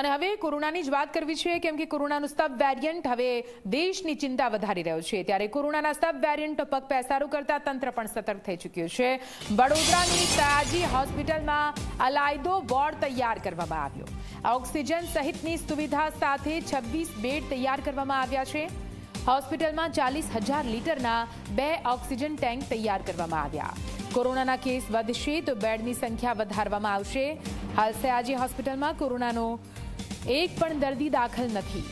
અને હવે કોરોનાની જ વાત કરવી છે, કેમ કે કોરોનાનું સબ વેરિયન્ટ હવે દેશની ચિંતા વધારી રહ્યો છે. ત્યારે કોરોનાના સબ વેરિયન્ટ પગ પેસારો કરતા તંત્ર પણ સતર્ક થઈ ચૂક્યું છે. વડોદરાની સયાજી હોસ્પિટલમાં અલાયદો વોર્ડ તૈયાર કરવામાં આવ્યો. ઓક્સિજન સહિતની સુવિધા સાથે છવ્વીસ બેડ તૈયાર કરવામાં આવ્યા છે. હોસ્પિટલમાં ચાલીસ હજાર લીટરના બે ઓક્સિજન ટેન્ક તૈયાર કરવામાં આવ્યા. કોરોનાના કેસ વધશે તો બેડની સંખ્યા વધારવામાં આવશે. હાલ સયાજી હોસ્પિટલમાં કોરોનાનો એક પણ દર્દી દાખલ નથી.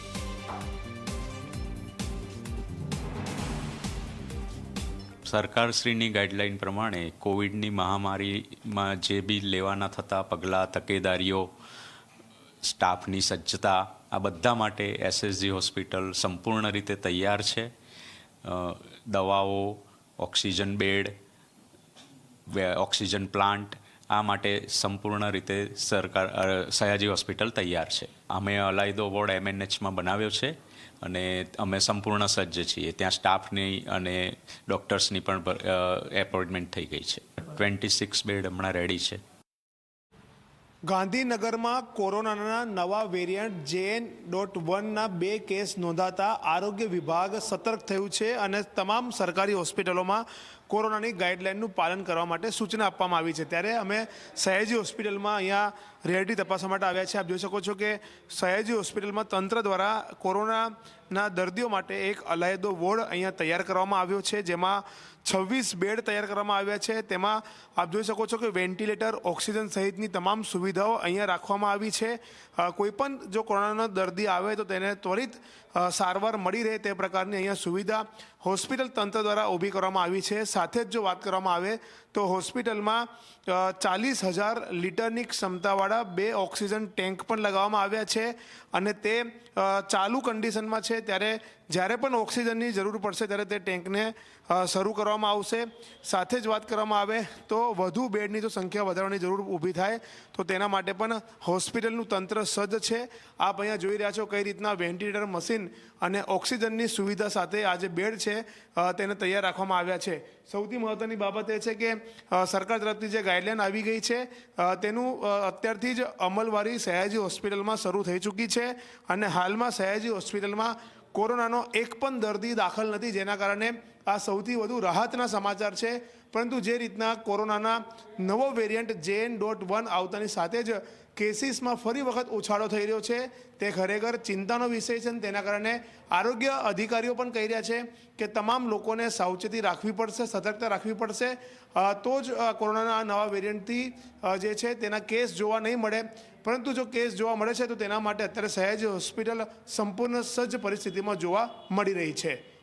સરકારશ્રીની ગાઈડલાઈન પ્રમાણે કોવિડની મહામારીમાં જે બી લેવાના થતા પગલાં, તકેદારીઓ, સ્ટાફની સજ્જતા, આ બધા માટે એસએસજી હોસ્પિટલ સંપૂર્ણ રીતે તૈયાર છે. દવાઓ, ઓક્સિજન બેડ ઓક્સિજન પ્લાન્ટ આ માટે સંપૂર્ણ રીતે સરકાર સયાજી હોસ્પિટલ તૈયાર છે. અમે અલાયદો વોર્ડ એમએનએચમાં બનાવ્યો છે અને અમે સંપૂર્ણ સજ્જ છીએ. ત્યાં સ્ટાફની અને ડૉક્ટર્સની પણ એપોઇન્ટમેન્ટ થઈ ગઈ છે. ટ્વેન્ટી સિક્સ બેડ હમણાં રેડી છે. ગાંધીનગરમાં કોરોનાના નવા વેરિયન્ટ જેએન ડોટ વનના બે કેસ નોંધાતા આરોગ્ય વિભાગ સતર્ક થયું છે અને તમામ સરકારી હોસ્પિટલોમાં કોરોનાની ગાઈડલાઇનનું પાલન કરવા માટે સૂચના આપવામાં આવી છે. ત્યારે અમે સયાજી હોસ્પિટલમાં અહીંયા રિયાલિટી તપાસવા માટે આવ્યા છે આપ જોઈ શકો છો કે સયાજી હોસ્પિટલમાં તંત્ર દ્વારા કોરોનાના દર્દીઓ માટે એક અલાયદો વોર્ડ અહીંયા તૈયાર કરવામાં આવ્યો છે, જેમાં છવ્વીસ બેડ તૈયાર કરવામાં આવ્યા છે. તેમાં આપ જોઈ શકો છો કે વેન્ટિલેટર, ઓક્સિજન સહિતની તમામ સુવિધાઓ અહીંયા રાખવામાં આવી છે. કોઈપણ જો કોરોનાનો દર્દી આવે તો તેને ત્વરિત સારવાર મળી રહે તે પ્રકારની અહીંયા સુવિધા હોસ્પિટલ તંત્ર દ્વારા ઊભી કરવામાં આવી છે. સાથે જ જો વાત કરવામાં આવે, તો હોસ્પિટલમાં ચાલીસ હજાર લીટરની ક્ષમતાવાળા બે ઓક્સિજન ટેન્ક પણ લગાવવામાં આવ્યા છે અને તે ચાલુ કન્ડિશનમાં છે. ત્યારે જ્યારે પણ ઓક્સિજનની જરૂર પડશે ત્યારે તે ટેન્કને શરૂ કરવામાં આવશે. સાથે જ વાત કરવામાં આવે તો વધુ બેડની જો સંખ્યા વધારવાની જરૂર ઊભી થાય. તો તેના માટે પણ હોસ્પિટલનું તંત્ર સજ્જ છે. આપ અહીંયા જોઈ રહ્યા છો કઈ રીતના વેન્ટિલેટર મશીન અને ઓક્સિજનની સુવિધા સાથે આ જે બેડ છે તેને તૈયાર રાખવામાં આવ્યા છે. સૌથી મહત્વની બાબત એ છે કે સરકાર તરફથી જે ગાઈડલાઈન આવી ગઈ છે તેનું અત્યારથી જ અમલવારી સયાજી હોસ્પિટલમાં શરૂ થઈ ચૂકી છે અને હાલમાં સયાજી હોસ્પિટલમાં કોરોનાનો એક પણ દર્દી દાખલ નથી જેના કારણે આ સૌથી વધુ રાહતના સમાચાર છે. પરંતુ જે રીતના કોરોનાના નવો વેરિયન્ટ જેએન ડોટ વન આવતાની સાથે જ કેસીસમાં ફરી વખત ઉછાળો થઈ રહ્યો છે. તે ખરેખર ચિંતાનો વિષય છે અને તેના કારણે આરોગ્ય અધિકારીઓ પણ કહી રહ્યા છે કે તમામ લોકોને સાવચેતી રાખવી પડશે, સતર્કતા રાખવી પડશે. તો જ કોરોનાના આ નવા વેરિયન્ટથી જે છે તેના કેસ જોવા નહીં મળે. પરંતુ જો કેસ જોવા મળે છે તો તેના માટે અત્યારે સહેજ હોસ્પિટલ સંપૂર્ણ સજ્જ પરિસ્થિતિમાં જોવા મળી રહી છે.